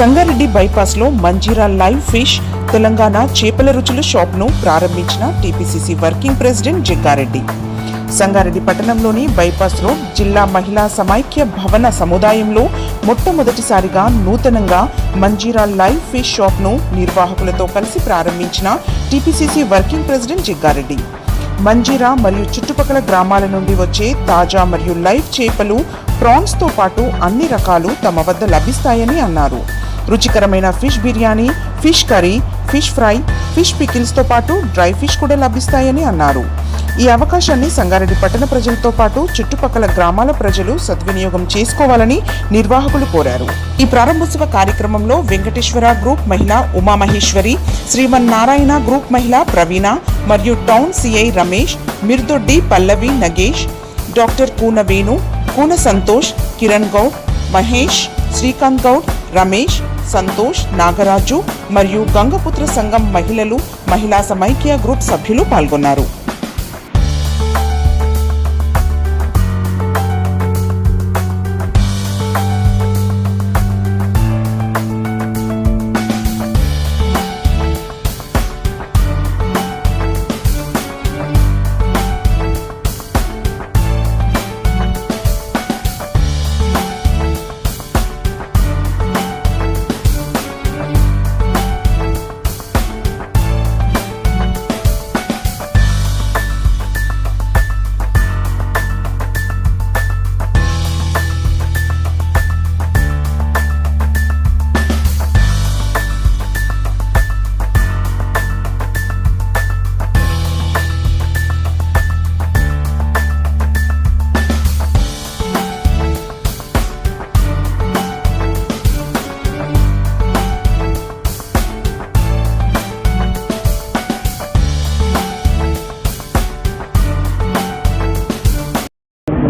సంగారెడ్డి బైపాస్లో Manjeera live fish Telangana చేపల రుచుల షాప్ను ప్రారంభించిన TPCC working president Jaggareddy. Sangareddy పట్టణంలోని బైపాస్ రోడ్ జిల్లా మహిళా సమైక్య భవన సముదాయంలో మొట్టమొదటిసారిగా నూతనంగా మంజీరా లైవ్ ఫిష్ షాప్ను నిర్వాహకులతో కలిసి ప్రారంభించిన TPCC working president Jaggareddy. Manjira మరియు చుట్టుపక్కల గ్రామాల నుండి వచ్చే తాజా మరియు లైవ్ చేపలు ప్రాన్స్తో పాటు అన్ని రకాలు తమ వద్ద లభిస్తాయని అన్నారు. రుచికరమైన fish biryani fish curry fish fry fish పికిల్స్తో పాటు డ్రై ఫిష్ కూడా లభిస్తాయని అన్నారు. ఈ అవకాశాన్ని సంగారెడ్డి పట్టణ ప్రజలతో పాటు చుట్టుపక్కల గ్రామాల ప్రజలు సద్వినియోగం చేసుకోవాలని నిర్వాహకులు కోరారు. ఈ ప్రారంభోత్సవ కార్యక్రమంలో వెంకటేశ్వర గ్రూప్ మహిళ ఉమామహేశ్వరి శ్రీమన్నారాయణ గ్రూప్ మహిళ ప్రవీణ మరియు town CI Ramesh Mirdoddi Pallavi Nagesh doctor Koona Venu Koona Santosh Kiran Goud Mahesh Srikanth Goud Ramesh Santosh Nagaraju మరియు గంగపుత్ర సంఘం మహిళలు మహిళా సమైక్య గ్రూప్ సభ్యులు పాల్గొన్నారు.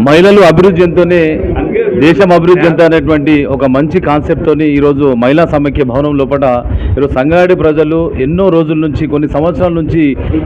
మహిళలు అభివృద్ధి చెందుతూనే దేశం అభివృద్ధి ఎంత అనేటువంటి ఒక మంచి కాన్సెప్ట్ తోని ఈరోజు మహిళా సమైక్య భవనం లోపల ఈరోజు సంగారెడ్డి ప్రజలు ఎన్నో రోజుల నుంచి కొన్ని సంవత్సరాల నుంచి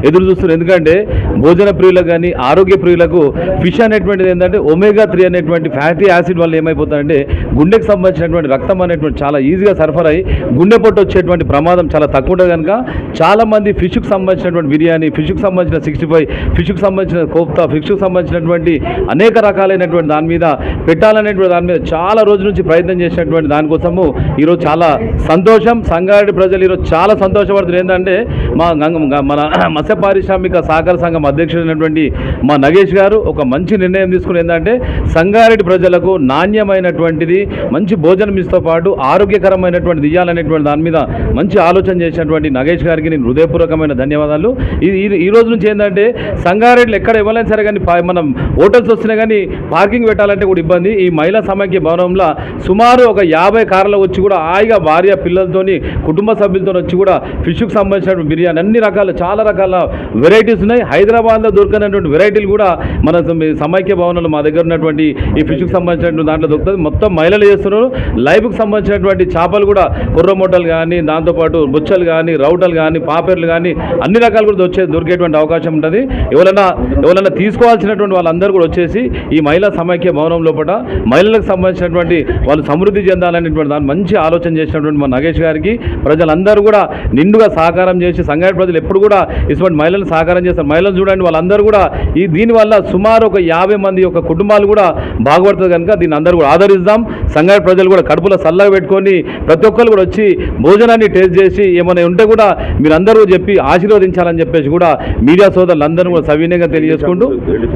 ఎదురు చూస్తున్నారు. ఎందుకంటే భోజన ప్రియులకు కానీ ఆరోగ్య ప్రియులకు ఫిష్ అనేటువంటిది ఏంటంటే ఒమేగా త్రీ అనేటువంటి ఫ్యాటీ యాసిడ్ వల్ల ఏమైపోతుందంటే గుండెకు సంబంధించినటువంటి రక్తం అనేటువంటి చాలా ఈజీగా సరఫరా అయ్యి గుండె పొట్టు వచ్చేటువంటి ప్రమాదం చాలా తక్కువ ఉంటుంది కనుక చాలామంది ఫిష్కి సంబంధించినటువంటి బిర్యానీ ఫిష్కి సంబంధించిన సిక్స్టీ ఫైవ్ ఫిష్కి సంబంధించిన కోఫ్తా ఫిష్కి సంబంధించినటువంటి అనేక రకాలైనటువంటి దాని మీద పెట్టాలి పెట్టాలనేటువంటి దాని మీద చాలా రోజుల నుంచి ప్రయత్నం చేసినటువంటి దానికోసము ఈరోజు చాలా సంతోషం. సంగారెడ్డి ప్రజలు ఈరోజు చాలా సంతోషపడుతున్నారు. ఏంటంటే మా గంగ మన మత్స్య పారిశ్రామిక సహకార సంఘం అధ్యక్షుడైనటువంటి మా నగేష్ గారు ఒక మంచి నిర్ణయం తీసుకుని ఏంటంటే సంగారెడ్డి ప్రజలకు నాణ్యమైనటువంటిది మంచి భోజనం ఇస్తో పాటు ఆరోగ్యకరమైనటువంటిది ఇవ్వాలనేటువంటి దాని మీద మంచి ఆలోచన చేసినటువంటి నగేష్ గారికి నేను హృదయపూర్వకమైన ధన్యవాదాలు. ఈ ఈ- రోజు నుంచి ఏంటంటే సంగారెడ్డిలో ఎక్కడ ఇవ్వలేని సరే కానీ మనం హోటల్స్ వస్తున్నాయి కానీ పార్కింగ్ పెట్టాలంటే కూడా ఇబ్బంది. ఈ ఈ మహిళా సమైక్య భవనంలో సుమారు ఒక యాభై కార్లు వచ్చి కూడా హాయిగా భార్య పిల్లలతోని కుటుంబ సభ్యులతో వచ్చి కూడా ఫిష్కు సంబంధించిన బిర్యానీ అన్ని రకాల చాలా రకాల వెరైటీస్ ఉన్నాయి. హైదరాబాద్లో దొరకనటువంటి వెరైటీలు కూడా మన సమైక్య భవనంలో మా దగ్గర ఉన్నటువంటి ఈ ఫిష్కు సంబంధించినటువంటి దాంట్లో దొరుకుతుంది. మొత్తం మహిళలు చేస్తున్నారు. లైవ్కి సంబంధించినటువంటి చేపలు కూడా కుర్రమొట్టలు కానీ దాంతోపాటు బుచ్చలు కానీ రౌటలు కానీ పాపేర్లు కానీ అన్ని రకాలు కూడా వచ్చే దొరికేటువంటి అవకాశం ఉంటుంది. ఎవరైనా ఎవరైనా తీసుకోవాల్సినటువంటి వాళ్ళందరూ కూడా వచ్చేసి ఈ మహిళా సమైక్య భవనం లోపల మహిళలకు సంబంధించినటువంటి వాళ్ళు సమృద్ధి చెందాలనేటువంటి దాన్ని మంచి ఆలోచన చేసినటువంటి మా నగేష్ గారికి ప్రజలందరూ కూడా నిండుగా సహకారం చేసి సంగారెడ్డి ప్రజలు ఎప్పుడు కూడా ఇటువంటి మహిళలను సహకారం చేస్తారు. మహిళలు చూడండి వాళ్ళందరూ కూడా ఈ దీనివల్ల సుమారు ఒక యాభై మంది యొక్క కుటుంబాలు కూడా బాగుపడుతుంది కనుక దీన్ని అందరూ కూడా ఆదరిద్దాం. సంగారెడ్డి ప్రజలు కూడా కడుపులో సల్లగా పెట్టుకొని ప్రతి ఒక్కరు కూడా వచ్చి భోజనాన్ని టేస్ట్ చేసి ఏమైనా ఉంటే కూడా మీరందరూ చెప్పి ఆశీర్వదించాలని చెప్పేసి కూడా మీడియా సోదరులందరూ కూడా సవినయంగా తెలియజేసుకుంటూ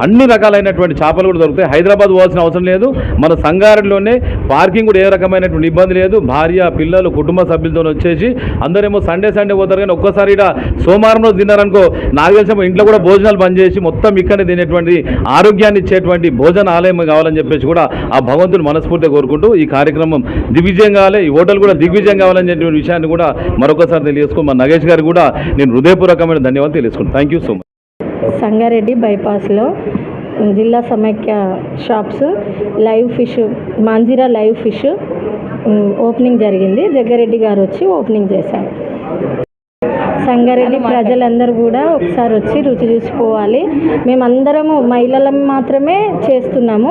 అన్ని రకాలైనటువంటి చేపలు కూడా దొరుకుతాయి. హైదరాబాద్ పోవాల్సిన అవసరం లేదు. మన సంగారెడ్డిలోనే పార్కింగ్ కూడా ఏ రకమైనటువంటి ఇబ్బంది లేదు. భార్య పిల్లలు కుటుంబ సభ్యులతో వచ్చేసి అందరేమో సండే సండే పోతారు కానీ ఒక్కసారి ఇక్కడ సోమవారం రోజు తిన్నారనుకో నాకు తెలిసిన ఇంట్లో కూడా భోజనాలు బంద్ చేసి మొత్తం ఇక్కడనే తినేటువంటి ఆరోగ్యాన్ని ఇచ్చేటువంటి భోజన ఆలయం కావాలని చెప్పేసి కూడా ఆ భగవంతుని మనస్ఫూర్తిగా కోరుకుంటూ ఈ కార్యక్రమం దిగ్విజయం కావాలి. ఈ హోటల్ కూడా దిగ్విజయం కావాలని చెప్పిన విషయాన్ని కూడా మరొకసారి తెలియజేసుకుని మా నగేష్ గారు కూడా నేను హృదయపూర్వకమైన ధన్యవాదాలు తెలుసుకుంటాను thank you so much Sangareddy బైపాస్లో జిల్లా సమైక్య shops live fish Manjira live fish opening జరిగింది. జగ్గారెడ్డి గారు వచ్చి ఓపెనింగ్ చేశారు. సంగారెడ్డి ప్రజలందరూ కూడా ఒకసారి వచ్చి రుచి చూసిపోవాలి మేమందరము మహిళలం మాత్రమే చేస్తున్నాము.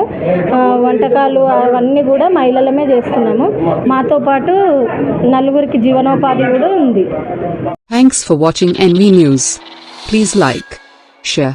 వంటకాలు అవన్నీ కూడా మహిళలమే చేస్తున్నాము. మాతో పాటు నలుగురికి జీవనోపాధి కూడా ఉంది. Thanks for watching NV News. Please like, share,